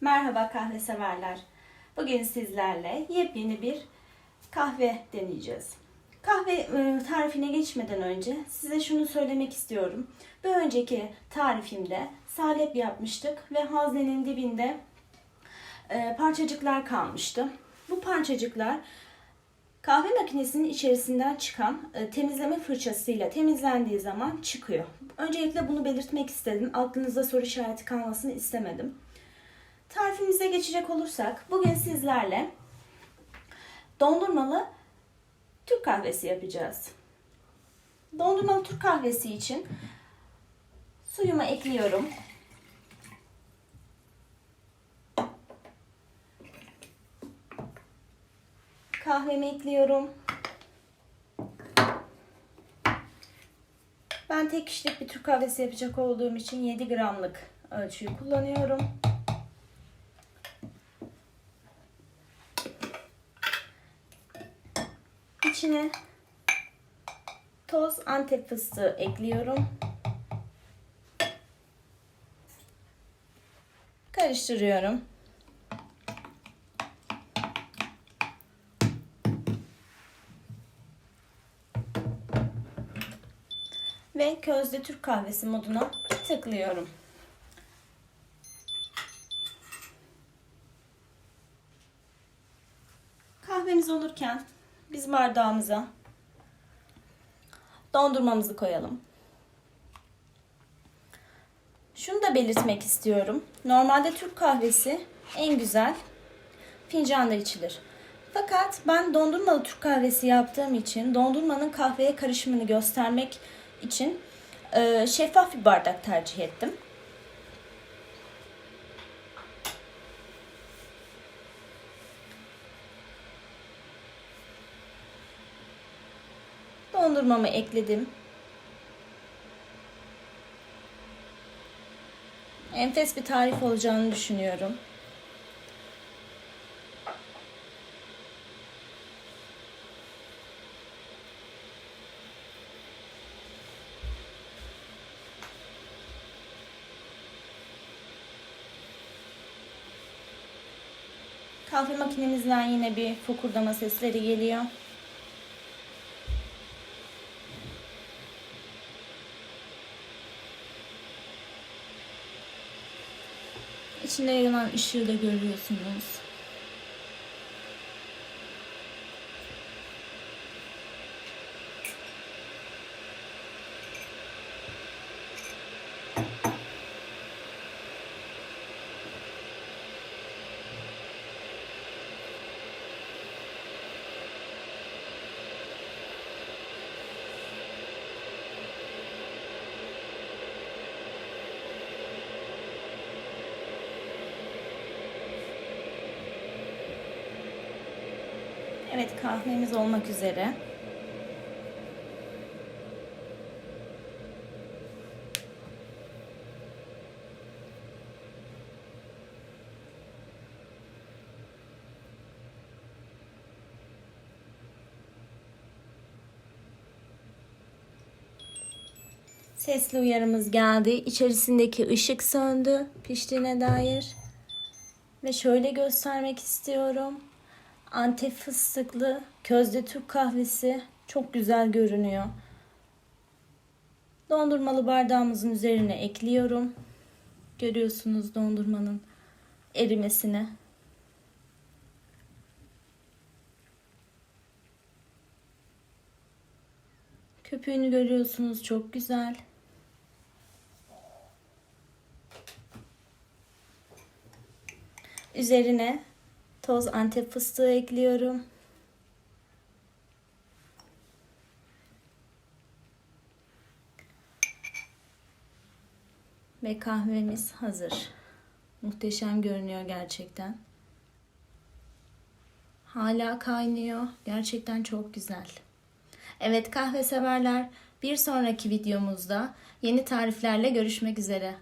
Merhaba kahve severler. Bugün sizlerle yepyeni bir kahve deneyeceğiz. Kahve e, tarifine geçmeden önce size şunu söylemek istiyorum. Bir önceki tarifimde salep yapmıştık ve haznenin dibinde e, parçacıklar kalmıştı. Bu parçacıklar kahve makinesinin içerisinden çıkan e, temizleme fırçasıyla temizlendiği zaman çıkıyor. Öncelikle bunu belirtmek istedim. Aklınızda soru işareti kalmasını istemedim. Tarifimize geçecek olursak bugün sizlerle dondurmalı Türk kahvesi yapacağız. Dondurmalı Türk kahvesi için suyumu ekliyorum. Kahvemi ekliyorum. Ben tek kişilik bir Türk kahvesi yapacak olduğum için 7 gramlık ölçüyü kullanıyorum. İçine toz antep fıstığı ekliyorum. Karıştırıyorum. Ve közde Türk kahvesi moduna tıklıyorum. Kahvemiz olurken biz bardağımıza dondurmamızı koyalım. Şunu da belirtmek istiyorum. Normalde Türk kahvesi en güzel fincanda içilir. Fakat ben dondurmalı Türk kahvesi yaptığım için dondurmanın kahveye karışımını göstermek için e, şeffaf bir bardak tercih ettim. Dondurmamı ekledim. Enfes bir tarif olacağını düşünüyorum. Kahve makinemizden yine bir fokurdama sesleri geliyor. İçinde yanan ışığı da görüyorsunuz. Evet kahvemiz olmak üzere. Sesli uyarımız geldi. İçerisindeki ışık söndü piştiğine dair. Ve şöyle göstermek istiyorum. Antep fıstıklı közde Türk kahvesi çok güzel görünüyor. Dondurmalı bardağımızın üzerine ekliyorum. Görüyorsunuz dondurmanın erimesini. Köpüğünü görüyorsunuz çok güzel. Üzerine toz antep fıstığı ekliyorum. Ve kahvemiz hazır. Muhteşem görünüyor gerçekten. Hala kaynıyor. Gerçekten çok güzel. Evet kahve severler. Bir sonraki videomuzda yeni tariflerle görüşmek üzere.